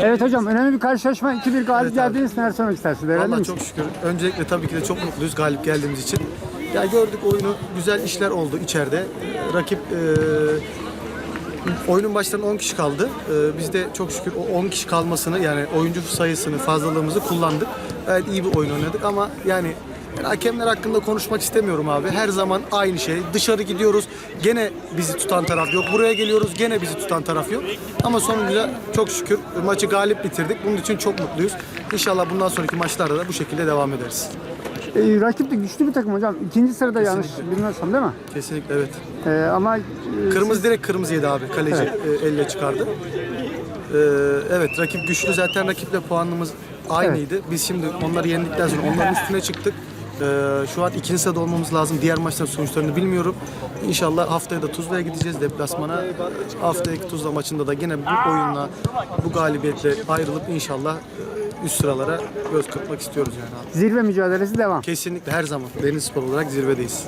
Evet hocam önemli bir karşılaşma 2-1 galip Evet abi. geldiniz. Neler söylemek istersiniz? Değerli misin? çok şükür. Öncelikle tabii ki de çok mutluyuz galip geldiğimiz için. Ya gördük oyunu, güzel işler oldu içeride. Rakip e, oyunun başlarında 10 kişi kaldı. Ee, biz de çok şükür o 10 kişi kalmasını yani oyuncu sayısını, fazlalığımızı kullandık. Gayet iyi bir oyun oynadık ama yani ben hakemler hakkında konuşmak istemiyorum abi. Her zaman aynı şey. Dışarı gidiyoruz. Gene bizi tutan taraf yok. Buraya geliyoruz. Gene bizi tutan taraf yok. Ama sonunda çok şükür maçı galip bitirdik. Bunun için çok mutluyuz. İnşallah bundan sonraki maçlarda da bu şekilde devam ederiz. Ee, rakip de güçlü bir takım hocam. İkinci sırada yanlış bilmiyorsam değil mi? Kesinlikle evet. Ee, ama e, Kırmızı direkt kırmızı yedi abi. Kaleci e, elle çıkardı. Ee, evet rakip güçlü zaten rakiple puanımız aynıydı. Biz şimdi onları yendikten sonra onların üstüne çıktık. Ee, şu an ikinci sırada olmamız lazım. Diğer maçların sonuçlarını bilmiyorum. İnşallah haftaya da Tuzla'ya gideceğiz deplasmana. Haftaki Tuzla maçında da yine bu oyunla, bu galibiyetle ayrılıp inşallah e, üst sıralara göz kırpmak istiyoruz yani zirve mücadelesi devam. Kesinlikle her zaman Deniz Spor olarak zirvedeyiz.